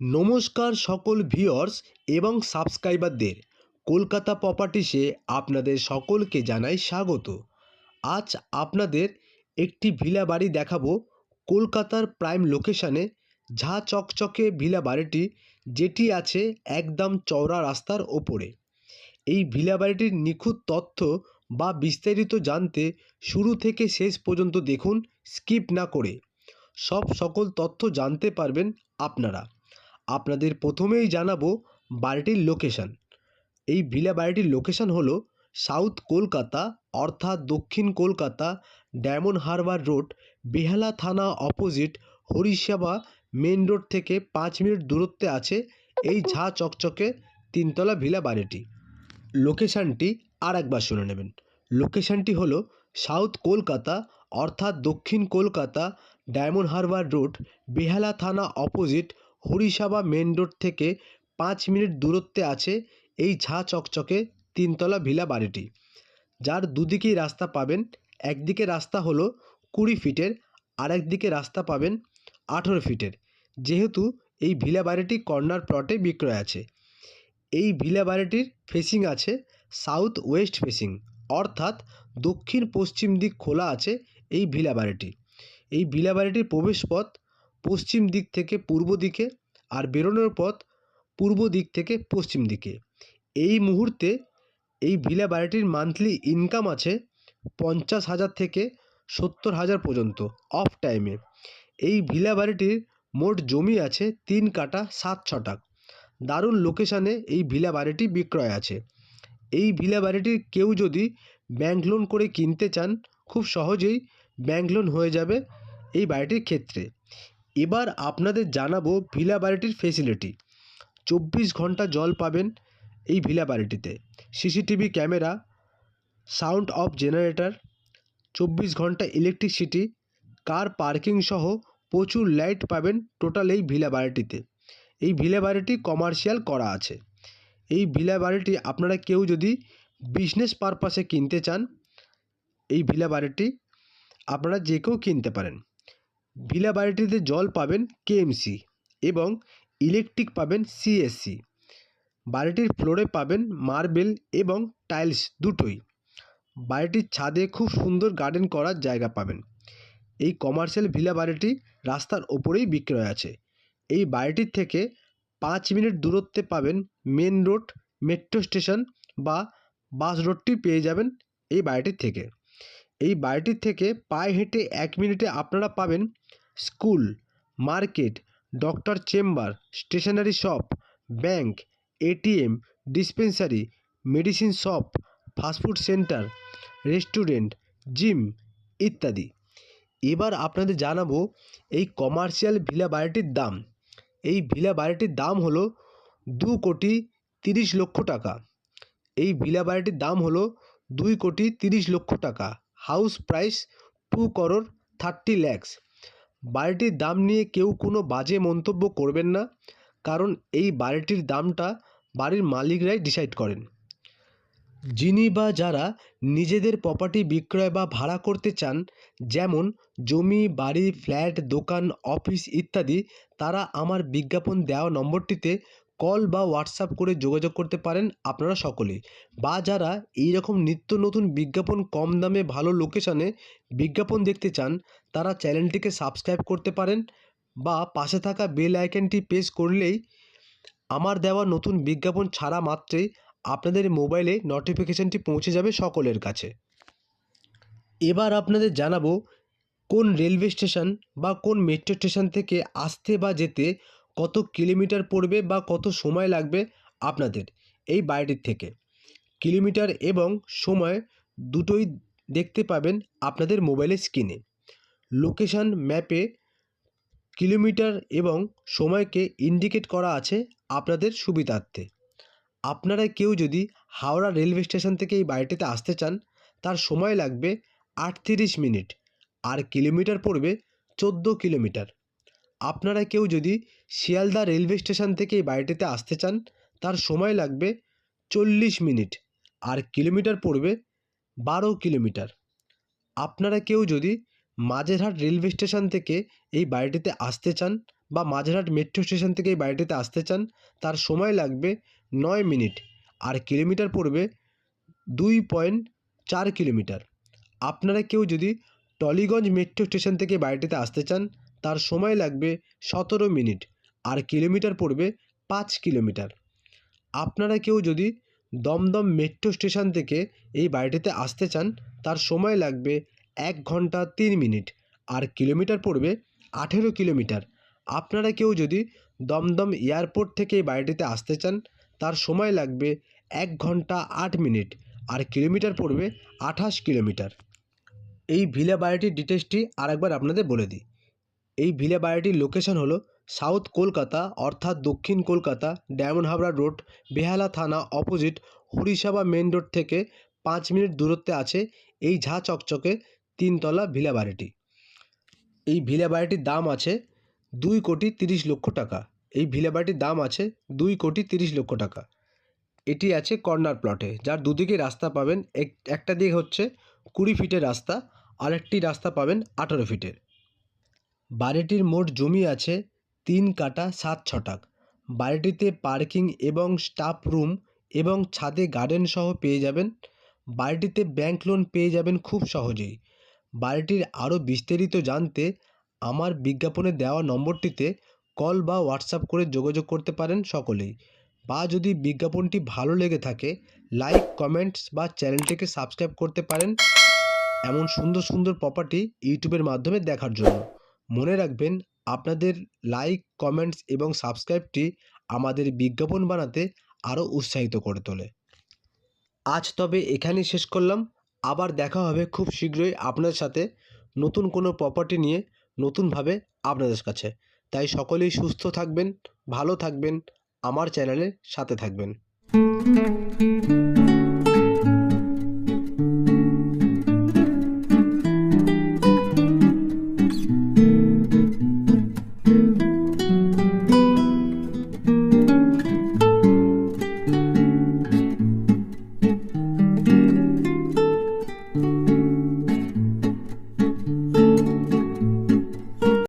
নমস্কার সকল ভিওর্স এবং সাবস্ক্রাইবারদের। কলকাতা প্রপার্টিসে আপনাদের সকলকে জানাই স্বাগত। আজ আপনাদের একটি ভিলা বাড়ি দেখাবো কলকাতার প্রাইম লোকেশানে, ঝা চকচকে ভিলা বাড়িটি, যেটি আছে একদম চওড়া রাস্তার ওপরে। এই ভিলা বাড়িটির নিখুঁত তথ্য বা বিস্তারিত জানতে শুরু থেকে শেষ পর্যন্ত দেখুন, স্কিপ না করে। সব সকল তথ্য জানতে পারবেন আপনারা। আপনাদের প্রথমেই জানাব বাড়িটির লোকেশান এই ভিলা বাড়িটির লোকেশান হলো সাউথ কলকাতা, অর্থাৎ দক্ষিণ Kolkata, diamond harbour road, Behala থানা অপোজিট হরিসেবা মেন রোড থেকে পাঁচ মিনিট দূরত্বে আছে এই ঝা চকচকে তিনতলা ভিলা বাড়িটি। লোকেশানটি আর একবার শুনে নেবেন। লোকেশানটি হলো সাউথ কলকাতা, অর্থাৎ দক্ষিণ Kolkata, diamond harbour road, Behala থানা অপোজিট হরিসাবা মেন রোড থেকে পাঁচ মিনিট দূরত্বে আছে এই ঝা চকচকে তিনতলা ভিলা বাড়িটি। যার দুদিকেই রাস্তা পাবেন, একদিকে রাস্তা হলো কুড়ি ফিটের আর একদিকে রাস্তা পাবেন আঠেরো ফিটের। যেহেতু এই ভিলা বাড়িটি কর্নার প্লটে বিক্রয় আছে। এই ভিলা বাড়িটির ফেসিং আছে সাউথ ওয়েস্ট ফেসিং, অর্থাৎ দক্ষিণ পশ্চিম দিক খোলা আছে এই ভিলা বাড়িটি। এই ভিলা বাড়িটির প্রবেশপথ পশ্চিম দিক থেকে পূর্ব দিকে আর বেরোনোর পথ পূর্ব দিক থেকে পশ্চিম দিকে। এই মুহূর্তে এই ভিলা বাড়িটির মান্থলি ইনকাম আছে পঞ্চাশ হাজার থেকে সত্তর হাজার পর্যন্ত অফ টাইমে এই ভিলা বাড়িটির মোট জমি আছে তিন কাটা সাত ছটাক দারুণ লোকেশানে এই ভিলা বাড়িটি বিক্রয় আছে। এই ভিলা বাড়িটির কেউ যদি ব্যাংক লোন করে কিনতে চান, খুব সহজেই ব্যাংক লোন হয়ে যাবে এই বাড়িটির ক্ষেত্রে। এবার আপনাদের জানাব ভিলা বাড়িটির ফেসিলিটি চব্বিশ ঘণ্টা জল পাবেন এই ভিলা বাড়িটিতে। CCTV camera sound off generator চব্বিশ ঘণ্টা ইলেকট্রিসিটি কার পার্কিং সহ প্রচুর লাইট পাবেন টোটাল এই ভিলা বাড়িটিতে। এই ভিলা বাড়িটি কমার্শিয়াল করা আছে। এই ভিলা বাড়িটি আপনারা কেউ যদি বিজনেস পারপাসে কিনতে চান, এই ভিলা বাড়িটি আপনারা যে কেউ কিনতে পারেন। ভিলা বাড়িটিতে জল পাবেন কেএমসি এবং ইলেকট্রিক পাবেন সিএসসি বাড়িটির ফ্লোরে পাবেন মার্বেল এবং টাইলস দুটোই। বাড়িটির ছাদে খুব সুন্দর গার্ডেন করার জায়গা পাবেন। এই কমার্শিয়াল ভিলা বাড়িটি রাস্তার ওপরেই বিক্রয় আছে। এই বাড়িটির থেকে পাঁচ মিনিট দূরত্বে পাবেন মেন রোড, মেট্রো স্টেশন বা বাস রোডটি পেয়ে যাবেন এই বাড়িটির থেকে। এই বাড়িটির থেকে পায়ে হেঁটে এক মিনিটে আপনারা পাবেন school, market, doctor chamber, stationery shop, bank, ATM, dispensary, medicine shop fast food centre, restaurant, gym ইত্যাদি। এবার আপনাদের জানাব এই কমার্শিয়াল ভিলা বাড়িটির দাম। এই ভিলা বাড়িটির দাম হলো দু কোটি তিরিশ লক্ষ টাকা। এই ভিলা বাড়িটির দাম হলো দুই কোটি তিরিশ লক্ষ টাকা। House price two crore thirty lakhs. বাড়িটির দাম নিয়ে কেউ কোনো বাজে মন্তব্য করবেন না, কারণ এই বাড়িটির দামটা বাড়ির মালিকরাই ডিসাইড করেন। যিনি বা যারা নিজেদের প্রপার্টি বিক্রয় বা ভাড়া করতে চান, যেমন জমি, বাড়ি ফ্ল্যাট দোকান অফিস ইত্যাদি, তারা আমার বিজ্ঞাপন দেওয়া নম্বরটিতে কল বা হোয়াটসঅ্যাপ করে যোগাযোগ করতে পারেন আপনারা সকলেই বা যারা এই রকম নিত্য নতুন বিজ্ঞাপন কম দামে ভালো লোকেশানে বিজ্ঞাপন দেখতে চান, তারা চ্যানেলটিকে সাবস্ক্রাইব করতে পারেন বা পাশে থাকা বেল আইকনটি প্রেস করলেই আমার দেওয়া নতুন বিজ্ঞাপন ছাড়া মাত্রেই আপনাদের মোবাইলে নোটিফিকেশানটি পৌঁছে যাবে সকলের কাছে। এবার আপনাদের জানাব, কোন রেলওয়ে স্টেশন বা কোন মেট্রো স্টেশন থেকে আসতে বা যেতে কত কিলোমিটার পড়বে বা কত সময় লাগবে আপনাদের এই বাড়িটির থেকে। কিলোমিটার এবং সময় দুটোই দেখতে পাবেন আপনাদের মোবাইলের স্ক্রিনে। লোকেশান ম্যাপে কিলোমিটার এবং সময়কে ইন্ডিকেট করা আছে আপনাদের সুবিধার্থে। আপনারা কেউ যদি হাওড়া রেলওয়ে স্টেশন থেকে এই বাড়িটিতে আসতে চান, তার সময় লাগবে আটত্রিশ মিনিট। আর কিলোমিটার পড়বে চোদ্দ কিলোমিটার। আপনারা কেউ যদি শিয়ালদা রেলওয়ে স্টেশন থেকে এই বাড়িটিতে আসতে চান, তার সময় লাগবে চল্লিশ মিনিট, আর কিলোমিটার পড়বে বারো কিলোমিটার। আপনারা কেউ যদি মাঝেরহাট রেলওয়ে স্টেশন থেকে এই বাড়িটিতে আসতে চান বা মাঝেরহাট মেট্রো স্টেশন থেকে এই বাড়িটিতে আসতে চান, তার সময় লাগবে নয় মিনিট, আর কিলোমিটার পড়বে দুই পয়েন্ট চার কিলোমিটার। আপনারা কেউ যদি টলিগঞ্জ মেট্রো স্টেশন থেকে বাড়িটিতে আসতে চান তার সময় লাগবে সতেরো মিনিট, আর কিলোমিটার পড়বে পাঁচ কিলোমিটার। আপনারা কেউ যদি দমদম মেট্রো স্টেশন থেকে এই বাড়িটিতে আসতে চান, তার সময় লাগবে এক ঘণ্টা তিন মিনিট, আর কিলোমিটার পড়বে আঠেরো কিলোমিটার। আপনারা কেউ যদি দমদম এয়ারপোর্ট থেকে এই বাড়িটিতে আসতে চান, তার সময় লাগবে এক ঘণ্টা আট মিনিট, আর কিলোমিটার পড়বে আঠাশ কিলোমিটার। এই ভিলা বাড়িটির ডিটেলসটি আরেকবার আপনাদের বলে দিই। এই ভিলা বাড়িটির লোকেশন হলো সাউথ কলকাতা, অর্থাৎ দক্ষিণ কলকাতা, ডায়মন্ড হাবড়া রোড বেহালা থানা অপোজিট হরিসাবা মেন রোড থেকে পাঁচ মিনিট দূরত্বে আছে এই ঝা চকচকে তিনতলা ভিলা বাড়িটি। এই ভিলা বাড়িটির দাম আছে দুই কোটি তিরিশ লক্ষ টাকা। এই ভিলা বাড়িটির দাম আছে দুই কোটি তিরিশ লক্ষ টাকা। এটি আছে কর্নার প্লটে যার দুদিকে রাস্তা পাবেন, এক, একটা দিক হচ্ছে কুড়ি ফিটের রাস্তা, আরেকটি রাস্তা পাবেন আঠেরো ফিটের বাড়িটির মোট জমি আছে তিন কাটা সাত ছটাক। বাড়িটিতে পার্কিং এবং স্টাফ রুম এবং ছাদে গার্ডেন সহ পেয়ে যাবেন। বাড়িটিতে ব্যাংক লোন পেয়ে যাবেন খুব সহজেই। বাড়িটির আরও বিস্তারিত জানতে আমার বিজ্ঞাপনে দেওয়া নম্বরটিতে কল বা হোয়াটসঅ্যাপ করে যোগাযোগ করতে পারেন সকলেই। বা যদি বিজ্ঞাপনটি ভালো লেগে থাকে, লাইক, কমেন্টস বা চ্যানেলটিকে সাবস্ক্রাইব করতে পারেন এমন সুন্দর সুন্দর প্রপার্টি ইউটিউবের মাধ্যমে দেখার জন্য। মনে রাখবেন, আপনাদের লাইক কমেন্টস এবং সাবস্ক্রাইবটি আমাদের বিজ্ঞাপন বানাতে আরও উৎসাহিত করে তোলে। আজ তবে এখানেই শেষ করলাম। আবার দেখা হবে খুব শীঘ্রই আপনাদের সাথে নতুন কোনো প্রপার্টি নিয়ে নতুনভাবে আপনাদের কাছে। তাই সকলেই সুস্থ থাকবেন, ভালো থাকবেন, আমার চ্যানেলের সাথে থাকবেন।